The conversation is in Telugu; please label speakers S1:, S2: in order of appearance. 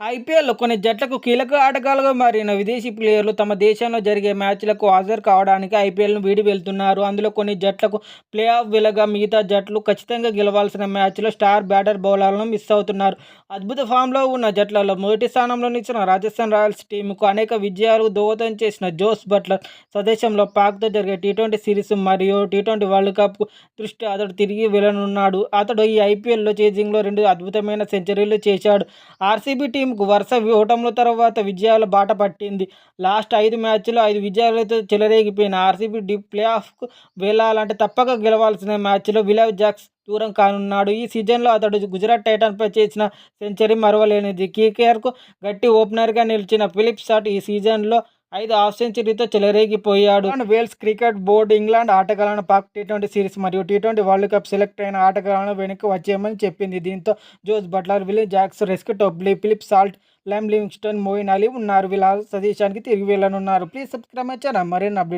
S1: ఐపీఎల్లో కొన్ని జట్లకు కీలక ఆటగాళ్ళుగా మారిన విదేశీ ప్లేయర్లు తమ దేశంలో జరిగే మ్యాచ్లకు హాజరు కావడానికి ఐపీఎల్ను వీడి వెళ్తున్నారు. అందులో కొన్ని జట్లకు ప్లే ఆఫ్ విలగా మిగతా జట్లు ఖచ్చితంగా గెలవాల్సిన మ్యాచ్లో స్టార్ బ్యాటర్ బౌలర్లను మిస్ అవుతున్నారు. అద్భుత ఫామ్లో ఉన్న జట్లలో మొదటి స్థానంలో నిలిచిన రాజస్థాన్ రాయల్స్ టీంకు అనేక విజయాలు దోహదం చేసిన జోస్ బట్లర్ స్వదేశంలో పాక్తో జరిగే టీ ట్వంటీ సిరీస్ మరియు టీ ట్వంటీ వరల్డ్ కప్ దృష్టి అతడు తిరిగి వెళ్ళనున్నాడు అతడు ఈ ఐపీఎల్లో చేజింగ్లో రెండు అద్భుతమైన సెంచరీలు చేశాడు. ఆర్సీబీ టీం టీంకు వరుస ఓటముల తర్వాత విజయాల బాట పట్టింది. లాస్ట్ ఐదు మ్యాచ్లో ఐదు విజయాలతో చెలరేగిపోయిన ఆర్సీబీ డి ప్లే ఆఫ్కు వెళ్ళాలంటే తప్పక గెలవాల్సిన మ్యాచ్లో విలవ్ జాక్స్ దూరం కానున్నాడు. ఈ సీజన్లో అతడు గుజరాత్ టైటన్పై చేసిన సెంచరీ మరవలేనిది. కేకేఆర్కు గట్టి ఓపెనర్గా నిలిచిన ఫిలిప్ షాట్ ఈ సీజన్లో ఐదు హాఫ్ సెంచరీతో చెలరేగిపోయాడు. వేల్స్ క్రికెట్ బోర్డు ఇంగ్లాండ్ ఆటగాళ్ళను పాక్ టీ ట్వంటీ సిరీస్ మరియు T twenty World Cup select అయిన ఆటగాళ్ళను వెనక్కి వచ్చేయమని చెప్పింది. దీంతో Jos Butler Willey Jacks Reece Topley Philip Salt Liam Livingstone Moeen Ali ఉన్నారు. వీళ్ళ స్వదేశానికి తిరిగి వెళ్ళనున్నారు. Please subscribe my channel. మరిన్ని అప్డేట్